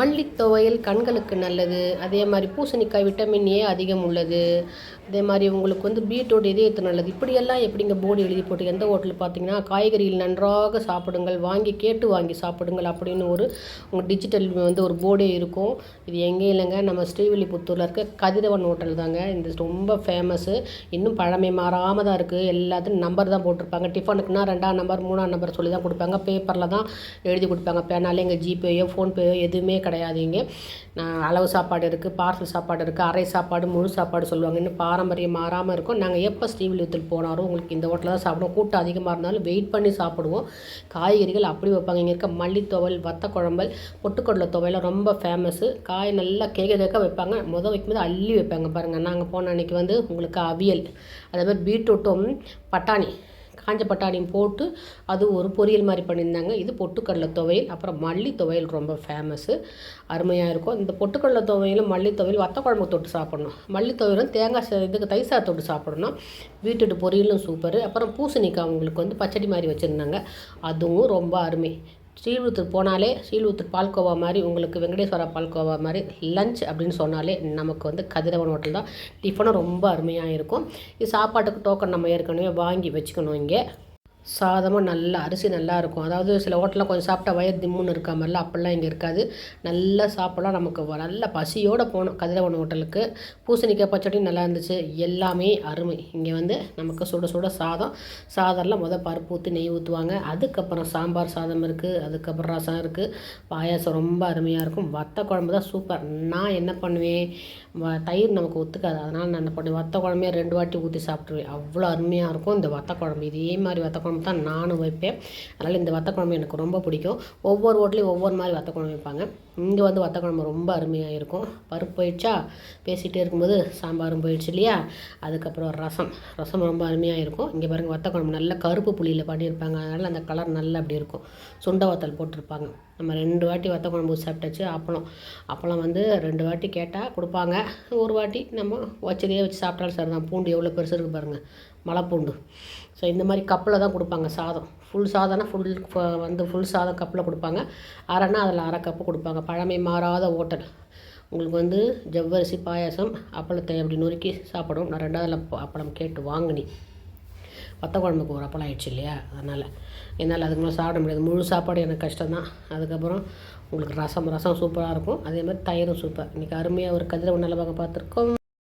மல்லி துவையல் கண்களுக்கு நல்லது. அதே மாதிரி பூசணிக்காய் விட்டமின் ஏ அதிகம் உள்ளது. அதே மாதிரி உங்களுக்கு வந்து பீட்ரூட் இதயத்து நல்லது. இப்படியெல்லாம் எப்படிங்க போர்டு எழுதி போட்டு எந்த ஹோட்டலில் பார்த்தீங்கன்னா காய்கறிகள் நன்றாக சாப்பிடுங்கள் வாங்கி கேட்டு வாங்கி சாப்பிடுங்கள் அப்படின்னு ஒரு உங்கள் டிஜிட்டல் வந்து ஒரு போர்டே இருக்கும். இது எங்கேயும் இல்லைங்க. நம்ம ஸ்ரீவில்லிபுத்தூரில் இருக்க கதிரவன் ஹோட்டல் தாங்க. இந்த ரொம்ப ஃபேமஸ்ஸு இன்னும் பழமை மாறாமல் தான் இருக்குது எல்லாத்தையும் நம்பர் தான் போட்டிருப்பாங்க. டிஃபனுக்குன்னா ரெண்டாம் நம்பர் மூணாம் நம்பர் சொல்லி தான் கொடுப்பாங்க பேப்பரில் தான் எழுதி கொடுப்பாங்க. பேனாலே எங்கள் ஜிபேயோ ஃபோன்பேயோ எதுவுமே கிடையாது இங்கே அளவு சாப்பாடு இருக்குது பார்சல் சாப்பாடு இருக்குது அரை சாப்பாடு முழு சாப்பாடு சொல்லுவாங்க. இன்னும் பாரம்பரியம் மாறாமல் இருக்கும். நாங்கள் எப்போ ஸ்ரீவில்லியத்தில் போனாலும் உங்களுக்கு இந்த ஹோட்டலில் தான் சாப்பிடுவோம். கூட்டம் அதிகமாக இருந்தாலும் வெயிட் பண்ணி சாப்பிடுவோம். காய்கறிகள் அப்படி வைப்பாங்க. இங்கே இருக்க மல்லி துவையல் வத்த குழம்பல் பொட்டுக்கடலை துவையல் ரொம்ப ஃபேமஸ்ஸு காய் நல்லா கேட்க கேட்க வைப்பாங்க. முதல் வைக்கும்போது அள்ளி வைப்பாங்க பாருங்கள் நாங்கள் போன அன்றைக்கி வந்து உங்களுக்கு அவியல் அதே மாதிரி பீட்ரூட்டும் பட்டாணி காஞ்ச பட்டாணியும் போட்டு அது ஒரு பொரியல் மாதிரி பண்ணியிருந்தாங்க. இது பொட்டுக்கடலை துவையல் அப்புறம் மல்லி துவையல் ரொம்ப ஃபேமஸ்ஸு அருமையாக இருக்கும். இந்த பொட்டுக்கடலை துவையலும் மல்லி துவையல் வத்த குழம்பு தொட்டு சாப்பிடணும். மல்லி துவையலும் தேங்காய் இதுக்கு தைசா தொட்டு சாப்பிடணும். வீட்டுட்டு பொரியலும் சூப்பர் அப்புறம் பூசணிக்காய் அவங்களுக்கு வந்து பச்சடி மாதிரி வச்சுருந்தாங்க. அதுவும் ரொம்ப அருமை. ஸ்ரீவிழுத்தூர் போனாலே ஸ்ரீவிழுத்தூர் பால்கோவா மாதிரி உங்களுக்கு வெங்கடேஸ்வரா பால்கோவா மாதிரி லஞ்ச் அப்படின்னு சொன்னாலே நமக்கு வந்து கதிரவன் ஹோட்டல் தான். டிஃபனும் ரொம்ப அருமையாக இருக்கும். இது சாப்பாட்டுக்கு டோக்கன் நம்ம ஏற்கனவே வாங்கி வச்சுக்கணும் இங்கே. சாதமும் நல்லா அரிசி நல்லா இருக்கும். அதாவது சில ஹோட்டலில் கொஞ்சம் சாப்பிட்டா வயிறு திம்முன்னு இருக்கா மாதிரிலாம் அப்படிலாம் இங்கே இருக்காது. நல்லா சாப்பிடலாம் நமக்கு. நல்ல பசியோடு போனோம் கதிரவன் ஹோட்டலுக்கு. பூசணிக்காய் பச்சடி நல்லா இருந்துச்சு. எல்லாமே அருமை. இங்கே வந்து நமக்கு சுட சுட சாதம். சாதம்லாம் முதல் பருப்பு ஊற்றி நெய் ஊற்றுவாங்க அதுக்கப்புறம் சாம்பார் சாதம் இருக்குது அதுக்கப்புறம் ரசம் இருக்குது பாயாசம் ரொம்ப அருமையாக இருக்கும். வத்த குழம்பு தான் சூப்பர் நான் என்ன பண்ணுவேன்? வ- தயிர் நமக்கு ஒத்துக்காது. அதனால் நான் என்ன பண்ணுவேன்? வத்த குழம்பே ரெண்டு வாட்டி ஊற்றி சாப்பிட்ருவேன் அவ்வளோ அருமையாக இருக்கும். இந்த வத்த குழம்பு. இதே மாதிரி வத்த குழம்பு தான் நானும் வைப்பேன். அதனால் இந்த வத்த குழம்பு எனக்கு ரொம்ப பிடிக்கும். ஒவ்வொரு ஹோட்டலையும் ஒவ்வொரு மாதிரி வத்த குழம்பு வைப்பாங்க. இங்கே வந்து வத்த குழம்பு ரொம்ப அருமையாக இருக்கும். பருப்பு போயிடுச்சா? பேசிகிட்டே இருக்கும்போது சாம்பாரும் போயிடுச்சு இல்லையா? அதுக்கப்புறம் ரசம். ரசம் ரொம்ப அருமையாக இருக்கும். இங்கே பாருங்கள் வத்த குழம்பு நல்ல கருப்பு புளியில் பண்ணியிருப்பாங்க. அதனால் அந்த கலர் நல்லா அப்படி இருக்கும். சுண்ட வத்தல் போட்டிருப்பாங்க. நம்ம ரெண்டு வாட்டி வத்த குழம்பு சாப்பிட்டாச்சு அப்பளம். அப்பளம் வந்து ரெண்டு வாட்டி கேட்டால் கொடுப்பாங்க. ஒரு வாட்டி நம்ம வச்சதையே வச்சு சாப்பிட்டாலும் சரி தான் பூண்டு எவ்வளோ பெருசு இருக்குது பாருங்கள் மலைப்பூண்டு. ஸோ இந்த மாதிரி கப்பில் தான் கொடுப்பாங்க சாதம். ஃபுல் சாதம்னா ஃபுல் வந்து ஃபுல் சாதம் கப்பில் கொடுப்பாங்க. அரைனா அதில் அரை கப்பு கொடுப்பாங்க. பழமை மாறாத ஹோட்டல் உங்களுக்கு வந்து ஜவ்வரிசி பாயாசம் அப்பளத்தை அப்படி நொறுக்கி சாப்பிடும் நான் ரெண்டாவது அப்பளம் கேட்டு வாங்கினி வத்த குழம்புக்கு ஒரு அப்பளம் ஆயிடுச்சு இல்லையா? அதனால். என்னால் அதுக்கு மேலே சாப்பிட முடியாது. முழு சாப்பாடு எனக்கு கஷ்டம்தான். அதுக்கப்புறம் உங்களுக்கு ரசம் ரசம் சூப்பராக இருக்கும். அதே மாதிரி தயிரும் சூப்பர் இன்றைக்கி அருமையாக ஒரு கதிரை நல்ல பார்க்க பார்த்துருக்கோம்.